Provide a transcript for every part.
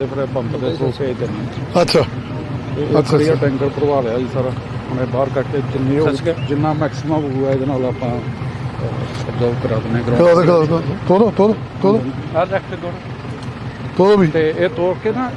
ਤੇ ਫਿਰ ਪੰਪ ਦੇ ਥਰੂ ਭੇਜ ਦਿੰਦੇ ਅੱਛਾ। ਅੱਛਾ ਅੱਛਾ, ਅੱਛਾ। ਟੈਂਕਰ ਭਰਵਾ ਲਿਆ ਜੀ ਸਾਰਾ। ਹੁਣੇ ਬਾਹਰ ਕੱਢ ਕੇ ਜਿੰਨੀ ਹੋ- ਸੱਚ ਕਿ- ਜਿੰਨਾ ਮੈਕਸਿਮਮ ਹੋਊਗਾ ਇਹਦੇ ਨਾਲ ਆਪਾਂ ਅਬਜ਼ਰਵ ਕਰਾ ਦਿੰਦੇ ਕਰਾ ਦੇ ਕਰਾ ਦੇ ਤੋੜੋ ਤੋੜੋ ਤੋੜੋ। ਆ ਰੱਖ ਕੇ ਦੋੜ ਤੋੜੋ ਵੀ। ਤੇ ਇਹ ਤੋੜ ਕੇ ਨਾ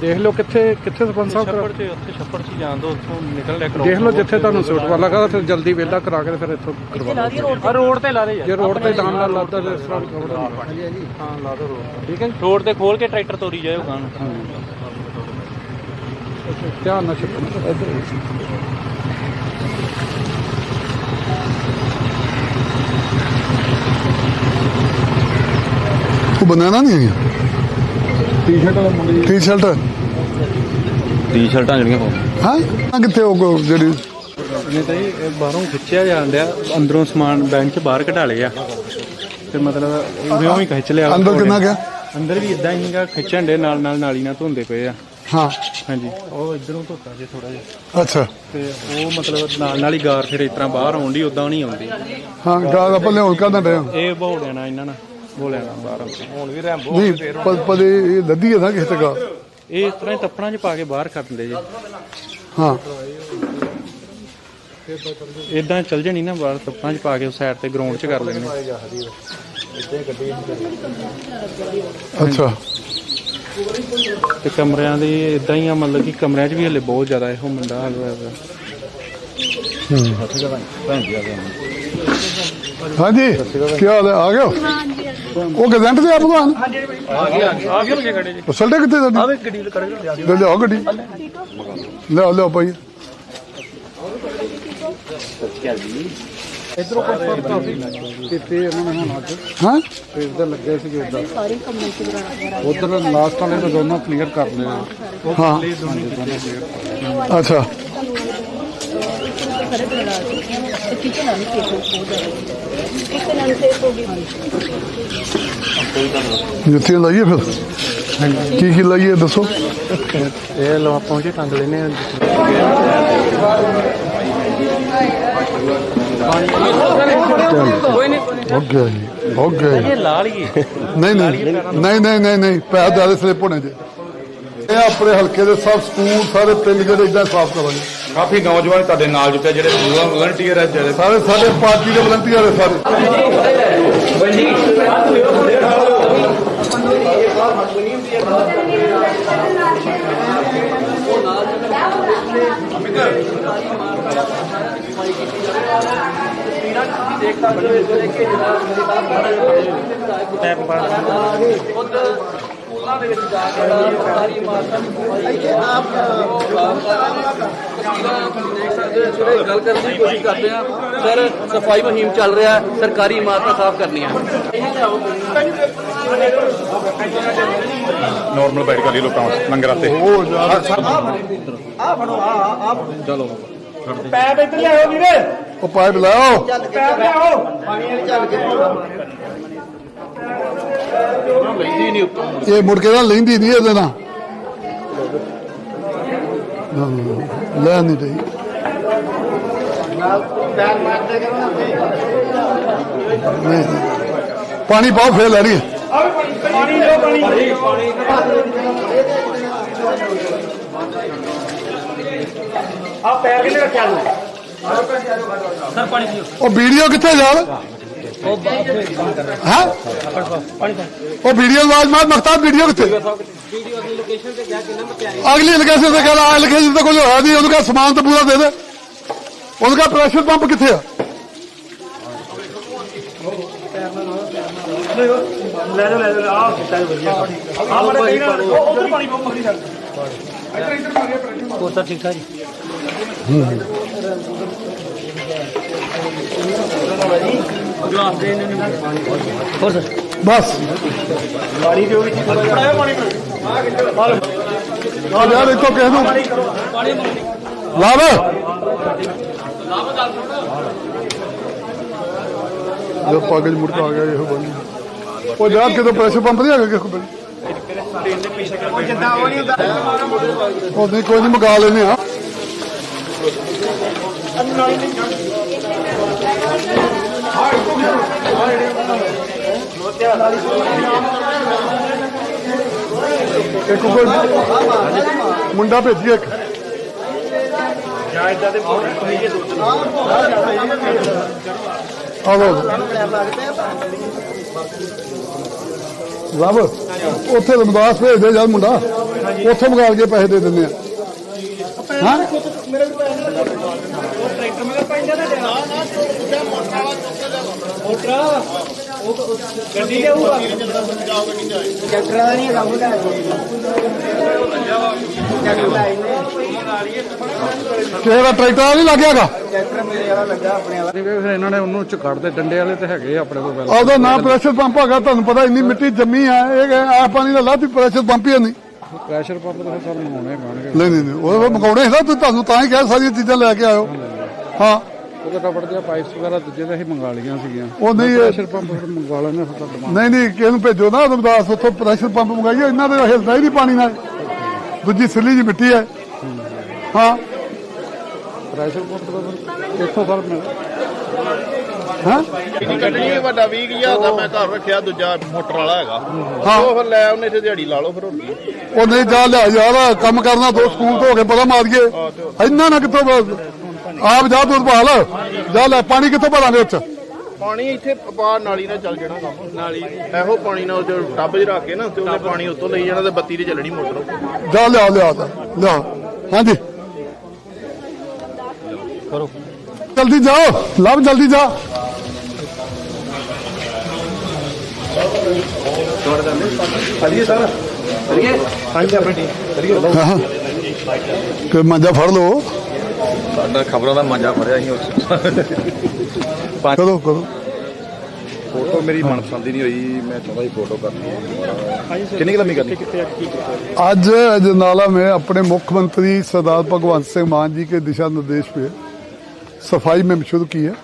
ਦੇਖ ਲਓ ਕਿੱਥੇ ਕਿੱਥੇ ਸਰਪੰਚ ਸਾਹਿਬ ਛੱਪੜ 'ਚ ਉੱਥੇ ਛੱਪੜ 'ਚ ਜਾਣ ਦੋ ਉੱਥੋਂ ਨਿਕਲ ਲਿਆ ਕਰੋ ਦੇਖ ਲਓ ਜਿੱਥੇ ਤੁਹਾਨੂੰ ਸੂਟ ਲੱਗਾ ਫਿਰ ਜਲਦੀ ਵਿਹਲਾ ਕਰਾ ਕੇ ਤੇ ਫਿਰ ਇੱਥੋਂ ਕਰਵਾ ਲਓ ਆ ਰੋਡ ਤੇ। ਲਾ ਦੇ ਜੇ ਰੋਡ ਤੇ ਜਾਣ ਨਾਲ ਲੱਗਦਾ ਤੇ ਇਸ ਤਰ੍ਹਾਂ ਖਬਰ ਹਾਂ। ਲਾ ਦੋ ਰੋਡ ਠੀਕ ਹੈ। ਰੋਡ ਤੇ ਖੋਲ ਕੇ ਟਰੈਕਟਰ ਤੋਰੀ ਜਾਇਓ ਗਾਂ। ਧਿਆਨ ਨਾਲ ਛੱਪਣ ਇੱਧਰ ਉਹ ਬਨਾਨਾ ਨਹੀਂ ਹੈਗੀ ਟੀ-ਸ਼ਰਟ ਟੀ-ਸ਼ਰਟ ਟੀ-ਸ਼ਰਟਾਂ ਜਿਹੜੀਆਂ ਹੋ ਹਾਂ? ਆਹ ਕਿੱਥੇ ਉਹ ਕੋ ਜਿਹੜੀ? ਨਹੀਂ ਤਾਂ ਇਹ ਬਾਹਰੋਂ ਖਿੱਚਿਆ ਜਾਣ ਡਿਆ ਅੰਦਰੋਂ ਸਮਾਨ ਬੈਂਕ 'ਚ ਬਾਹਰ ਕਢਾ ਲਿਆ। ਤੇ ਮਤਲਬ ਉਵੇਂ ਹੀ ਖਿੱਚ ਲਿਆ। ਅੰਦਰ ਕਿੰਨਾ ਗਿਆ ਅੰਦਰ ਵੀ ਇਦਾਂ ਹੀ ਗਾ ਖਿੱਚਣ ਦੇ ਨਾਲ ਨਾਲ ਨਾਲੀ ਨਾਲ ਧੁੰਦੇ ਪਏ ਆ। ਹਾਂ। ਹਾਂਜੀ। ਉਹ ਇਧਰੋਂ ਧੋਤਾ ਜੇ ਥੋੜਾ ਜਿਹਾ। ਅੱਛਾ। ਤੇ ਉਹ ਮਤਲਬ ਨਾਲ ਨਾਲ ਹੀ ਗਾਰ ਫਿਰ ਇਸ ਤਰ੍ਹਾਂ ਬਾਹਰ ਆਉਂਦੀ ਉਦਾਂ ਨਹੀਂ ਆਉਂਦੀ। ਹਾਂ ਗਾਲ ਆਪਾਂ ਲਿਆਉਣ ਕਾਹਦਾ ਡਿਆ ਇਹ ਬੋਲ ਦੇਣਾ ਇਹਨਾਂ ਨਾਲ। ਬੋਲਿਆ ਨਾ ਬਾਹਰ ਹੁਣ ਵੀ ਨਹੀਂ ਪਰ ਪਰ ਇਹ ਲੱਦੀ ਹੈ ਨਾ ਕਿਸੇ ਤੇ ਗਾ ਇਹ ਇਸ ਤਰ੍ਹਾਂ ਹੀ ਤੱਪੜਾਂ 'ਚ ਪਾ ਕੇ ਬਾਹਰ ਕਰ ਦਿੰਦੇ ਜੀ। ਹਾਂ। ਇਦਾਂ ਚੱਲ ਜਣੀ ਨਾ ਬਾਹਰ ਤੱਪੜਾਂ 'ਚ ਪਾ ਕੇ ਸਾਈਡ ਤੇ ਗਰਾਊਂਡ 'ਚ ਕਰ ਲੈਣੇ ਅੱਛਾ। ਤੇ ਕਮਰਿਆਂ ਦੀ ਇਦਾਂ ਹੀ ਆ ਮਤਲਬ ਕਿ ਕਮਰਿਆਂ 'ਚ ਵੀ ਹਲੇ ਬਹੁਤ ਜ਼ਿਆਦਾ ਇਹੋ ਮੁੰਡਾ ਹਾਲ ਹੋਇਆ ਪਿਆ ਹਾਂਜੀ ਕੀ ਹਾਲ ਹੈ? ਆ ਗਏ ਹੋ? ਉਹ ਗਜ਼ੈਂਟ ਤੇ ਆ ਭਗਵਾਨ? ਆ ਗਿਆ ਆ ਗਿਆ ਲੱਗੇ ਖੜੇ ਜੀ। ਉਹ ਸਲਟੇ ਕਿੱਥੇ ਤੁਹਾਡੀ? ਆਵੇ ਗੱਡੀ ਦੇ ਕੜੇ ਲਿਆ ਲੈ ਲਿਆਓ ਗੱਡੀ। ਲਿਆਓ ਲਿਆਓ ਭਾਈ। ਇਧਰੋਂ ਕੋਈ ਫ਼ਰਕ ਕਾਫੀ ਕਿਤੇ ਇਹਨਾਂ ਨੇ ਹੁਣ ਅੱਜ। ਹਾਂ? ਸਵੇਰ ਦੇ ਲੱਗੇ ਸੀਗੇ ਉਧਰ ਸਾਰੇ ਕੰਮਾਂ ਚ ਬਰਾਬਰ ਉਧਰ ਲਾਸਟ ਵਾਲੇ ਤਾਂ ਦੋਨੋਂ ਕਲੀਅਰ ਕਰ ਲਿਆ ਹਾਂ। ਹਾਂਜੀ। ਅੱਛਾ। ਸਾਰੇ ਬਣਾ ਤੇ ਕਿਚਨ ਆ ਨਹੀਂ ਕੇਸ ਹੋ ਜਾਵੇ ਇੱਕ ਨਾਲ ਤੇ ਹੋ ਗਈ ਜੁੱਤੀਆਂ ਲਾਈਏ ਫਿਰ। ਕੀ ਕੀ ਲਾਈਏ ਦੱਸੋ। ਇਹ ਲੋ ਆਪਾਂ ਉਹ ਟੰਗ ਲੈਨੇ ਆ ਹੋ ਜੀ ਹੋ ਜੀ। ਇਹ ਲਾ ਲਈਏ ਨਹੀਂ ਨਹੀਂ ਨਹੀਂ ਨਹੀਂ ਨਹੀਂ ਨਹੀਂ ਪੈਸੇ ਜ਼ਿਆਦਾ ਸਲਿੱਪ ਹੋਣੇ ਜੇ। ਇਹ ਆਪਣੇ ਹਲਕੇ ਦੇ ਸਭ ਸਕੂਲ ਸਾਰੇ ਪਿੰਡ ਜਿਹੜੇ ਇਦਾਂ ਸਾਫ਼ ਕਰਾਂਗੇ। ਕਾਫੀ ਨੌਜਵਾਨ ਤੁਹਾਡੇ ਨਾਲ ਜੁਟੇ ਜਿਹੜੇ ਵਲੰਟੀਅਰ ਹੈ ਜਿਹੜੇ ਸਾਰੇ ਸਾਡੇ ਪਾਰਟੀ ਦੇ ਵਲੰਟੀਅਰ ਹੈ ਸਾਰੇ। ਗੱਲ ਕਰਨ ਦੀ ਕੋਸ਼ਿਸ਼ ਕਰਦੇ ਆ ਸਰ ਸਫ਼ਾਈ ਮੁਹਿੰਮ ਚੱਲ ਰਿਹਾ ਹੈ ਸਰਕਾਰੀ ਇਮਾਰਤਾਂ ਸਾਫ਼ ਕਰਨੀਆਂ ਨਾਰਮਲ ਬੈਠ ਕਰ ਲਈ ਲੋਕਾਂ ਵਾਸਤੇ ਲੰਗਰ ਆਤੇ ਉਹ ਜ਼ਿਆਦਾ ਪਾਈਪ ਲਾਓ ਇਹ ਮੁੜ ਕੇ ਨਾ ਲੈਂਦੀ ਨਹੀਂ ਇਹਦੇ ਨਾਲ। ਨਾ, ਨਾ, ਨਾ, ਲੈ ਨਹੀਂ ਰਹੀ। ਨਹੀਂ, ਨਹੀਂ। ਪਾਣੀ ਪਾਓ ਫੇਰ ਲੈ ਰਹੀ ਹੈ ਉਹ ਵੀਡੀਓ ਕਿੱਥੇ ਜਾਲ ਹਾਂ? ਉਹ ਵੀਡੀਓ ਆਵਾਜ਼ ਮਾਰ, ਮਖਤਾ ਵੀਡੀਓ ਕਿੱਥੇ? ਅਗਲੀ ਲੋਕੇਸ਼ਨ ਤੇ ਕਹਿੰਦਾ ਆ ਲੋਕੇਸ਼ਨ ਤੇ ਕੁਝ ਹੋਇਆ ਨਹੀਂ, ਉਹਨੂੰ ਕਹਾ ਸਮਾਨ ਤਾਂ ਪੂਰਾ ਦੇ ਦੇ। ਉਹਨੂੰ ਕਹਾ ਪ੍ਰੈਸ਼ਰ ਪੰਪ ਕਿੱਥੇ ਆ? ਠੀਕ ਠਾਕ ਬਸ। ਪਾਣੀ ਦਿਓ ਵੀ ਆ ਯਾਰ ਇੱਕੋ ਕਹਿ ਦੂੰ ਲਾਵ। ਜੋ ਪਾਗਲ ਮੁੜ ਕੇ ਆ ਗਿਆ, ਇਹੋ ਬਣੀ ਉਹ ਯਾਰ ਕਿਤੇ ਪ੍ਰੈਸ਼ਰ ਪੰਪ ਨਹੀਂ ਹੈਗਾ ਕਿਸੇ ਕੋਲ? ਉਹ ਨਹੀਂ, ਕੋਈ ਨਹੀਂ ਮੰਗਾ ਲੈਨੇ ਆ ਇੱਕ ਕੋਈ ਮੁੰਡਾ ਭੇਜੀ ਇੱਕ ਆਵੋ ਰੱਬ ਉੱਥੇ ਰਮਦਾਸ ਭੇਜ ਦੇ ਜਦ ਮੁੰਡਾ ਉੱਥੋਂ ਮੰਗਾ ਕੇ ਪੈਸੇ ਦੇ ਦਿੰਦੇ ਆ ਹਾਂ ਕਿਸੇ ਦਾ ਟਰੈਕਟਰ ਨਹੀਂ ਲੱਗਿਆਗਾ ਨਹੀਂ ਵੇ ਫਿਰ ਇਹਨਾਂ ਨੇ ਉਹਨੂੰ ਚ ਕੱਢਦੇ ਡੰਡੇ ਵਾਲੇ ਤੇ ਹੈਗੇ ਆ ਆਪਣੇ ਕੋਲ ਪਹਿਲਾਂ। ਉਹਦਾ ਨਾਂ ਪ੍ਰੈਸ਼ਰ ਪੰਪ ਹੈਗਾ ਤੁਹਾਨੂੰ ਪਤਾ ਇੰਨੀ ਮਿੱਟੀ ਜੰਮੀ ਆ ਇਹ ਆ ਪਾਣੀ ਦਾ ਲਾਤੀ ਪ੍ਰੈਸ਼ਰ ਪੰਪ ਹੀ ਹੈ ਨਹੀਂ। ਪ੍ਰੈਸ਼ਰ ਪੰਪ ਤਾਂ ਸਭ ਮੰਗਾਉਣੇ ਪੈਣਗੇ। ਨਹੀਂ ਨਹੀਂ ਉਹ ਮਗਾਉਣੇ ਨਾ ਤੁਸੀਂ ਤੁਹਾਨੂੰ ਤਾਂ ਹੀ ਕਿਹਾ ਸਾਰੀਆਂ ਚੀਜ਼ਾਂ ਲੈ ਕੇ ਆਇਓ। ਹਾਂ। ਉਹ ਤਾਂ ਟੱਪੜ ਦੀਆਂ ਪਾਈਪਸ ਵਗੈਰਾ ਦੂਜੇ ਤਾਂ ਅਸੀਂ ਮੰਗਾ ਲਈਆਂ ਸੀਗੀਆਂ। ਉਹ ਨਹੀਂ ਇਹ- ਪ੍ਰੈਸ਼ਰ ਪੰਪ ਫਿਰ ਮੰਗਵਾ ਲੈਣੇ ਫਿਰ ਤਾਂ demand ਨਹੀਂ ਨਹੀਂ ਕਿਹਨੂੰ ਭੇਜੋ ਨਾ ਰਮਦਾਸ ਉੱਥੋਂ ਪ੍ਰੈਸ਼ਰ ਪੰਪ ਮੰਗਾਈਏ ਇਹਨਾਂ ਦੇ ਹਿਲਦਾ ਹੀ ਨਹੀਂ ਪਾਣੀ ਨਾਲ। ਦੂਜੀ ਸਿੱਲੀ ਜੀ ਮਿੱਟੀ ਹੈ। ਹਾਂ। ਪ੍ਰੈਸ਼ਰ ਪੰਪ ਦਾ ਫਿਰ ਇੱਥੋਂ ਸਰ ਮਿਲ ਹਾਂ? ਕੱਢਣੀ ਹੈ ਵੱਡਾ 20000 ਦਾ ਮੈਂ ਘਰ ਰੱਖਿਆ ਦੂਜਾ ਮੋਟਰ ਵਾਲਾ ਹੈਗਾ। ਹਾਂ। ਉਹ ਫਿਰ ਲੈ ਉਹਨੇ ਇੱਥੇ ਦਿਹਾੜੀ ਲਾ ਲਓ ਫਿਰ ਹੋਰ ਕੀ। ਉਹ ਨਹੀਂ ਜਾ ਲਿਆ ਯਾਰ ਕੰਮ ਕਰਨਾ ਦੋ ਸਕੂਲ ਤੋਂ ਹੋ ਕੇ ਪਤਾ ਮਾਰੀਏ। ਇੰਨਾ ਨਾ ਕਿੱਥੋਂ ਬ- ਆਪ ਜਾ ਤੂੰ ਭਾਲ। ਜਾ ਲੈ ਪਾਣੀ ਕਿੱਥੋਂ ਭਰਾਂਗੇ ਉੱਚ ਪਾਣੀ ਇੱਥੇ ਬਾਹਰ ਨਾਲੀ ਨਾਲ ਚੱਲ ਜਾਣਾ ਕੰਮ। ਨਾਲੀ। ਇਹੋ ਪਾਣੀ ਨਾਲ ਜੋ ਟੱਬ 'ਚ ਰੱਖ ਕੇ ਨਾ ਤੇ ਉਹਨੇ ਪਾਣੀ ਉੱਤੋਂ ਲਈ ਜਾਣਾ ਤੇ ਬੱਤੀ ਤੇ ਚੱਲਣੀ ਮੋਟਰ। ਜਾ ਲਿਆ ਲਿਆ ਲਿਆ। ਹਾਂਜੀ। ਕਰੋ। ਜਲਦੀ ਜਾਓ। ਲਵ ਜਲਦੀ ਜਾ। ਹਾਂ ਹਾਂ। ਕਿ ਮੰਜਾ ਫੜ ਲਓ। ਸਾਡਾ ਖਬਰਾਂ ਦਾ ਮਾਂਜਾ ਫੜਿਆ ਸੀ ਉਸ ਕਰੋ ਕਰੋ ਫੋਟੋ ਮੇਰੀ ਮਨਪਸੰਦ ਦੀ ਨਹੀਂ ਹੋਈ ਮੈਂ ਚਾਹੁੰਦਾ ਸੀ ਫੋਟੋ ਕਰਨੀ ਹੈ ਕਿੰਨੀ ਕੁ ਲੰਮੀ ਕਰਨੀ आज अजनाला में अपने मुख्यमंत्री सरदार भगवंत सिंह मान जी के दिशा निर्देश पे सफाई में शुरू की है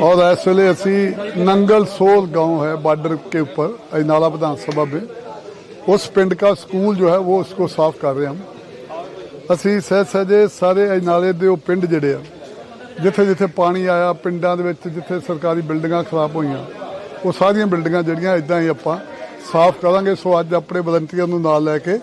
और इस वेले असी नंगल सोल गांव है बॉर्डर के ऊपर अजनाला विधानसभा में उस पिंड का स्कूल जो है वो उसको साफ कर रहे हैं हम ਅਸੀਂ ਸਹਿ ਸਹਿਜੇ ਸਾਰੇ ਅਜਨਾਲੇ ਦੇ ਉਹ ਪਿੰਡ ਜਿਹੜੇ ਆ, ਜਿੱਥੇ ਜਿੱਥੇ ਪਾਣੀ ਆਇਆ, ਪਿੰਡਾਂ ਦੇ ਵਿੱਚ ਜਿੱਥੇ ਸਰਕਾਰੀ ਬਿਲਡਿੰਗਾਂ ਖਰਾਬ ਹੋਈਆਂ, ਉਹ ਸਾਰੀਆਂ ਬਿਲਡਿੰਗਾਂ ਜਿਹੜੀਆਂ ਇਦਾਂ ਹੀ ਆਪਾਂ ਸਾਫ਼ ਕਰਾਂਗੇ। ਸੋ ਅੱਜ ਆਪਣੇ ਵਲੰਟੀਅਰ ਨੂੰ ਨਾਲ ਲੈ ਕੇ,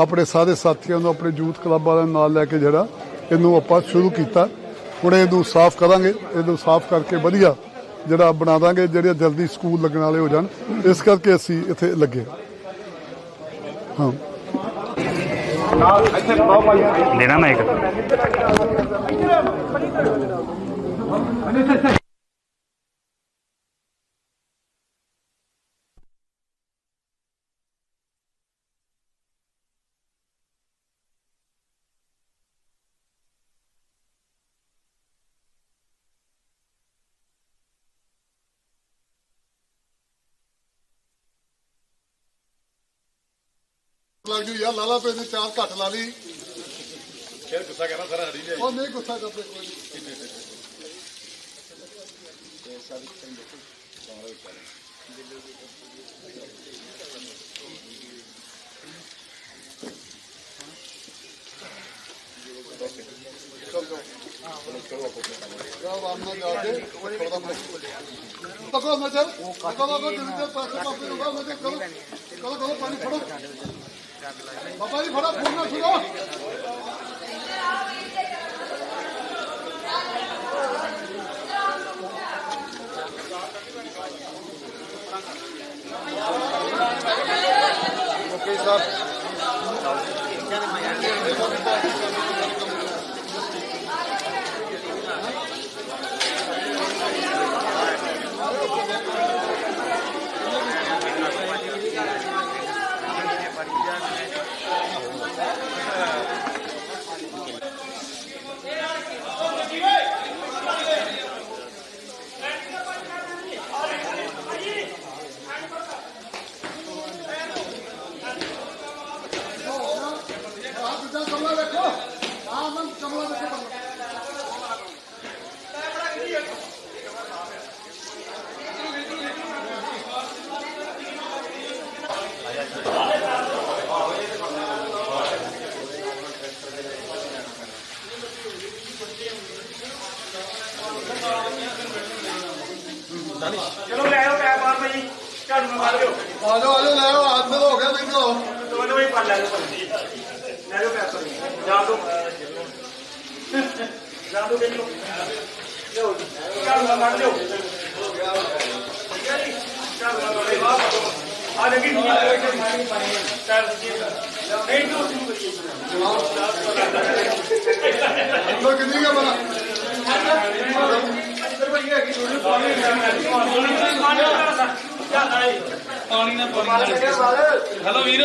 ਆਪਣੇ ਸਾਰੇ ਸਾਥੀਆਂ ਨੂੰ, ਆਪਣੇ ਯੂਥ ਕਲੱਬ ਵਾਲਿਆਂ ਨੂੰ ਨਾਲ ਲੈ ਕੇ ਜਿਹੜਾ ਇਹਨੂੰ ਆਪਾਂ ਸ਼ੁਰੂ ਕੀਤਾ। ਹੁਣ ਇਹਨੂੰ ਸਾਫ਼ ਕਰਾਂਗੇ, ਇਹਨੂੰ ਸਾਫ਼ ਕਰਕੇ ਵਧੀਆ ਜਿਹੜਾ ਬਣਾ ਦਾਂਗੇ, ਜਿਹੜੇ ਜਲਦੀ ਸਕੂਲ ਲੱਗਣ ਵਾਲੇ ਹੋ ਜਾਣ, ਇਸ ਕਰਕੇ ਅਸੀਂ ਇੱਥੇ ਲੱਗੇ ਹਾਂ। ਦੇਣਾ ਮੈਂ ਇੱਕ ਲੱਗ ਜੂ ਯਾਰ ਲਾਲਾ ਪੇ ਨੇ ਚਾਰ ਘੱਟ ਲਾ ਲਈ ਫਿਰ ਗੁੱਸਾ ਕਰਨਾ ਸਾਰਾ ਹਰੀ ਉਹ ਨਹੀਂ ਗੁੱਸਾ ਕਰਦੇ ਕੋਈ ਨਹੀਂ ਪਕੜੋ ਨਜ਼ਰ ਪਕੜੋ ਨਜ਼ਰ ਜਿੰਦੇ ਪਾਸੇ ਪਾਸੇ ਨੂੰ ਨਜ਼ਰ ਕਰੋ ਕਰੋ ਕਰੋ ਪਾਣੀ ਫੜੋ ਬਾਬਾ ਜੀ ਫੜਾ ਫੋਨ ਨਾ ਛੁਡੋ ਆਹ ਚਲੋ ਲੈ ਆਓ ਪੈਰ ਬਾਹਰ ਭਾਈ ਝਾੜੂ ਮਾਰ ਦਿਓ। ਆ ਜਾਓ ਆ ਜਾਓ ਲੈ ਆਓ ਹੱਥ ਹੋ ਗਿਆ ਦੇਖੋ ਅੰਦਰ ਕਿੰਨੀ ਕਾ ਬਣਾ ਹੈਲੋ ਵੀਰ।